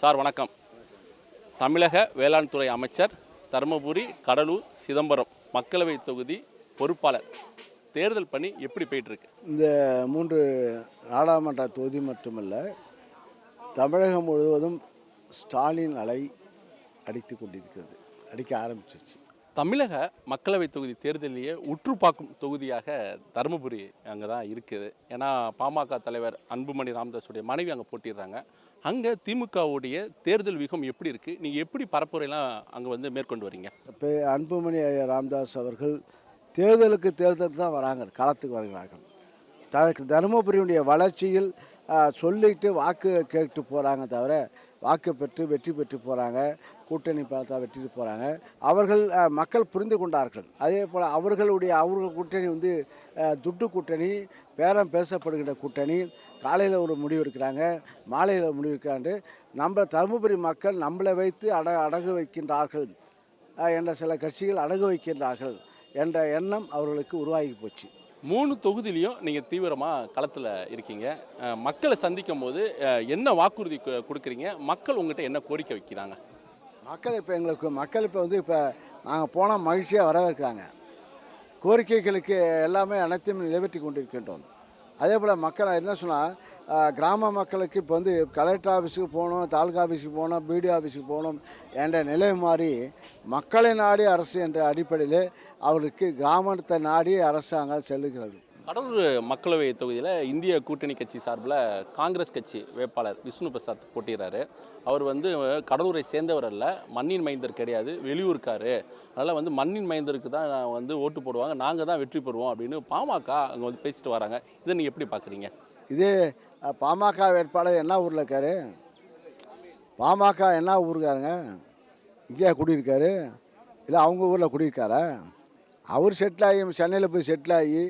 Sir வணக்கம். தமிழக வேளாண் துறை அமைச்சர் தருமபுரி கடலூர் சிதம்பரம் மக்களவை தொகுதி பொறுப்பாளர். தேர்தல் பணி எப்படி போயிட்டுருக்கு? இந்த மூன்று நாடாளுமன்ற தொகுதி மட்டுமல்ல தமிழகம் முழுவதும் ஸ்டாலின் அலை அடித்து கொண்டிருக்கிறது அடிக்க ஆரம்பிச்சிருச்சு. தமிழக மக்களவை தொகுதி தேர்தலிலேயே உற்று பார்க்கும் தொகுதியாக தருமபுரி அங்கே தான் இருக்குது. ஏன்னா பாமக தலைவர் அன்புமணி ராமதாஸுடைய மனைவி அங்கே போட்டிடுறாங்க. அங்கே திமுகவுடைய தேர்தல் வியூகம் எப்படி இருக்குது நீங்கள் எப்படி பரப்புரையெல்லாம் அங்கே வந்து மேற்கொண்டு வரீங்க? இப்போ அன்புமணி ஐயா ராமதாஸ் அவர்கள் தேர்தலுக்கு தேர்தல் தான் வராங்க களத்துக்கு வருகிறார்கள். த தருமபுரியுடைய வளர்ச்சியில் சொல்லிட்டு வாக்கு கேட்டு போகிறாங்க தவிர வாக்கு பெற்று வெற்றி பெற்று போகிறாங்க கூட்டணி பார்த்தா வெற்றி போகிறாங்க அவர்கள் மக்கள் புரிந்து கொண்டார்கள். அதே போல் அவர்களுடைய அவர்கள் கூட்டணி வந்து துட்டு கூட்டணி பேரம் பேசப்படுகின்ற கூட்டணி காலையில் ஒரு முடிவு எடுக்கிறாங்க மாலையில் முடிவு எடுக்கிறாண்டு நம்ம தருமபுரி மக்கள் நம்மளை வைத்து அட அடகு வைக்கின்றார்கள். என்ற சில கட்சிகள் அடகு வைக்கின்றார்கள் என்ற எண்ணம் அவர்களுக்கு உருவாகி போச்சு. மூணு தொகுதியிலையும் நீங்கள் தீவிரமாக களத்தில் இருக்கீங்க. மக்களை சந்திக்கும் போது என்ன வாக்குறுதி கொடுக்குறீங்க? மக்கள் உங்கள்கிட்ட என்ன கோரிக்கை வைக்கிறாங்க? மக்கள் இப்போ எங்களுக்கு மக்கள் இப்போ வந்து இப்போ நாங்கள் போனால் மகிழ்ச்சியாக வரவேற்கிறாங்க. கோரிக்கைகளுக்கு எல்லாமே அனைத்தையும் நிறைவேற்றி கொண்டிருக்கின்றோம். அதே போல் மக்கள் என்ன சொன்னால் கிராம மக்களுக்கு இப்போ வந்து கலெக்டர் ஆஃபீஸுக்கு போகணும் தாலுகா ஆஃபீஸுக்கு போகணும் பிடிஓ ஆஃபீஸுக்கு போகணும் என்ற நிலை மாதிரி மக்களை நாடி அரசு என்ற அடிப்படையில் அவர்களுக்கு கிராமத்தை நாடி அரசாங்கம் செல்லுகிறது. கடலூர் மக்களவை தொகுதியில் இந்திய கூட்டணி கட்சி சார்பில் காங்கிரஸ் கட்சி வேட்பாளர் விஷ்ணு பிரசாத் போட்டிடுறாரு அவர் வந்து கடலூரை சேர்ந்தவர் அல்ல மண்ணின் மைந்தர் கிடையாது வெளியூர்க்காரு அதனால் வந்து மண்ணின் மைந்தருக்கு தான் வந்து ஓட்டு போடுவாங்க நாங்கள் தான் வெற்றி பெறுவோம் அப்படின்னு பாமக அங்கே வந்து பேசிட்டு வராங்க. இதை நீங்கள் எப்படி பார்க்குறீங்க இதே பாமக வேட்பாளர் என்ன ஊரில் இருக்காரு? பாமக என்ன ஊருக்காருங்க? இங்கேயா குடியிருக்காரு? இல்லை அவங்க ஊரில் குடியிருக்காரா? அவர் செட்டில் ஆகி சென்னையில் போய் செட்டில் ஆகி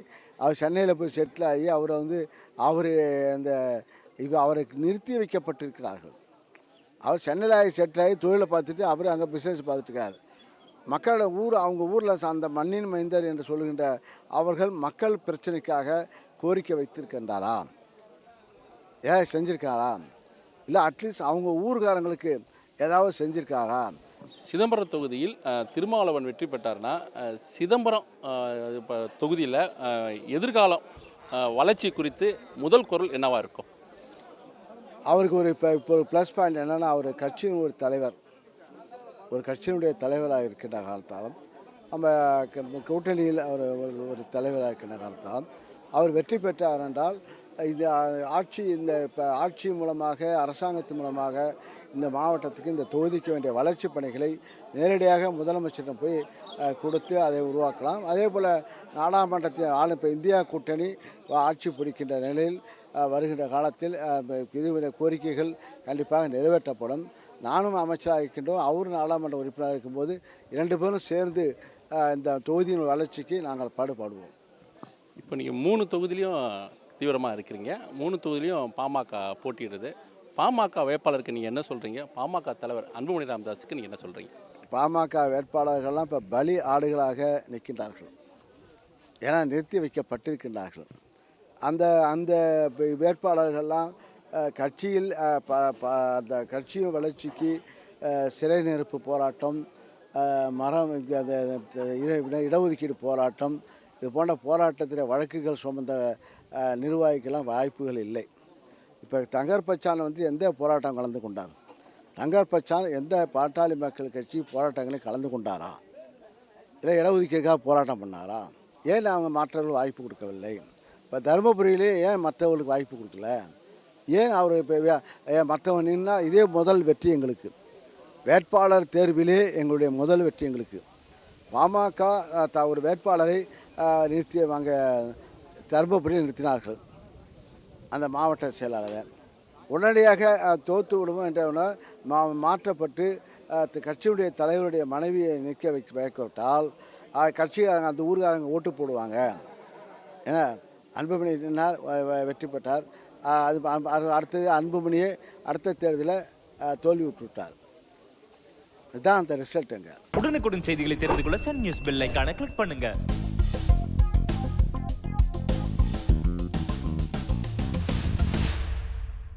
அவர் சென்னையில் போய் செட்டில் ஆகி அவரை வந்து அவர் அந்த இப்போ அவருக்கு நிறுத்தி வைக்கப்பட்டிருக்கிறார்கள். அவர் சென்னையில் ஆகி செட்டில் ஆகி தொழிலை பார்த்துட்டு அவர் அங்கே பிஸ்னஸ் பார்த்துட்டுருக்காரு. மக்களோட ஊர் அவங்க ஊரில் அந்த மண்ணின் மைந்தர் என்று சொல்லுகின்ற அவர்கள் மக்கள் பிரச்சனைக்காக கோரிக்கை வைத்திருக்கின்றாரா? ஏதாவது செஞ்சுருக்காரா? இல்லை அட்லீஸ்ட் அவங்க ஊர்காரங்களுக்கு ஏதாவது செஞ்சுருக்காரா? சிதம்பரம் தொகுதியில் திருமாவளவன் வெற்றி பெற்றார்னா சிதம்பரம் இப்போ தொகுதியில் எதிர்காலம் வளர்ச்சி குறித்து முதல் குரல் என்னவாக இருக்கும்? அவருக்கு ஒரு இப்போ இப்போ ஒரு ப்ளஸ் பாயிண்ட் என்னென்னா அவர் கட்சியின் ஒரு தலைவர். ஒரு கட்சியினுடைய தலைவராக இருக்கின்ற காலத்தாலும் நம்ம கூட்டணியில் அவர் ஒரு ஒரு தலைவராக இருக்கின்ற காலத்தாலும் அவர் வெற்றி பெற்றார் என்றால் இது ஆட்சி இந்த இப்போ ஆட்சி மூலமாக அரசாங்கத்தின் மூலமாக இந்த மாவட்டத்துக்கு இந்த தொகுதிக்கு வேண்டிய வளர்ச்சி பணிகளை நேரடியாக முதலமைச்சரிடம் போய் கொடுத்து அதை உருவாக்கலாம். அதே போல் நாடாளுமன்றத்தின் ஆளு இப்போ இந்தியா கூட்டணி ஆட்சி புரிக்கின்ற நிலையில் வருகின்ற காலத்தில் அஹ், கோரிக்கைகள் கண்டிப்பாக நிறைவேற்றப்படும். நானும் அமைச்சராக இருக்கின்றோம். அவரும் நாடாளுமன்ற உறுப்பினராக இருக்கும்போது இரண்டு பேரும் சேர்ந்து இந்த தொகுதியின் வளர்ச்சிக்கு நாங்கள் பாடுபாடுவோம். இப்போ நீங்கள் மூணு தொகுதியிலையும் தீவிரமாக இருக்கிறீங்க. மூணு தொகுதியிலையும் பாமக போட்டியிடுது. பாமக வேட்பாளருக்கு நீங்கள் என்ன சொல்கிறீங்க பாமக தலைவர் அன்புமணி ராமதாஸுக்கு நீங்கள் என்ன சொல்கிறீங்க பாமக வேட்பாளர்கள்லாம் இப்போ பலி ஆடுகளாக நிற்கின்றார்கள். ஏன்னா நிறுத்தி வைக்கப்பட்டிருக்கின்றார்கள். அந்த அந்த வேட்பாளர்கள்லாம் கட்சியில் ப- ப- அந்த கட்சியின் வளர்ச்சிக்கு சிறை நெருப்பு போராட்டம் மரம் அந்த இட- இட- இடஒதுக்கீடு போராட்டம் இது போன்ற போராட்டத்தில் வழக்குகள் சுமந்த நிர்வாகிக்கெல்லாம் வாய்ப்புகள் இல்லை. இப்போ தங்கர் பச்சான் வந்து எந்த போராட்டம் கலந்து கொண்டார்? தங்கர் பச்சான் எந்த பாட்டாளி மக்கள் கட்சி போராட்டங்களையும் கலந்து கொண்டாரா? இல்லை இடஒதுக்கீடுக்காக போராட்டம் பண்ணாரா? ஏன் அவங்க மற்றவர்கள் வாய்ப்பு கொடுக்கவில்லை? இப்போ தருமபுரியிலே ஏன் மற்றவர்களுக்கு வாய்ப்பு கொடுக்கல? ஏன் அவர் இப்போ மற்றவன் நின்னா இதே முதல் வெற்றி எங்களுக்கு. வேட்பாளர் தேர்விலே எங்களுடைய முதல் வெற்றி எங்களுக்கு. பாமக த- ஒரு வேட்பாளரை நிறுத்தி அங்கே தருமபுரியில் நிறுத்தினார்கள். அந்த மாவட்ட செயலாளர். உடனடியாக தோற்று தோத்து விடுவோம் என்ற மா மாற்றப்பட்டு கட்சியுடைய தலைவருடைய மனைவியை நிற்க வைக்க வைக்கப்பட்டால் கட்சிக்காரங்க அந்த ஊர்காரங்க ஓட்டு போடுவாங்க. ஏன்னா அன்புமணி நின்றார் வெற்றி பெற்றார். அது அடுத்தது அன்புமணியை அடுத்த தேர்தலில் தோல்வி விட்டு விட்டார் இதுதான் அந்த ரிசல்ட்டுங்க. உடனுக்குடன் செய்திகளை தெரிந்து கொள்ள சன் நியூஸ் பெல் ஐகானை கிளிக் பண்ணுங்கள்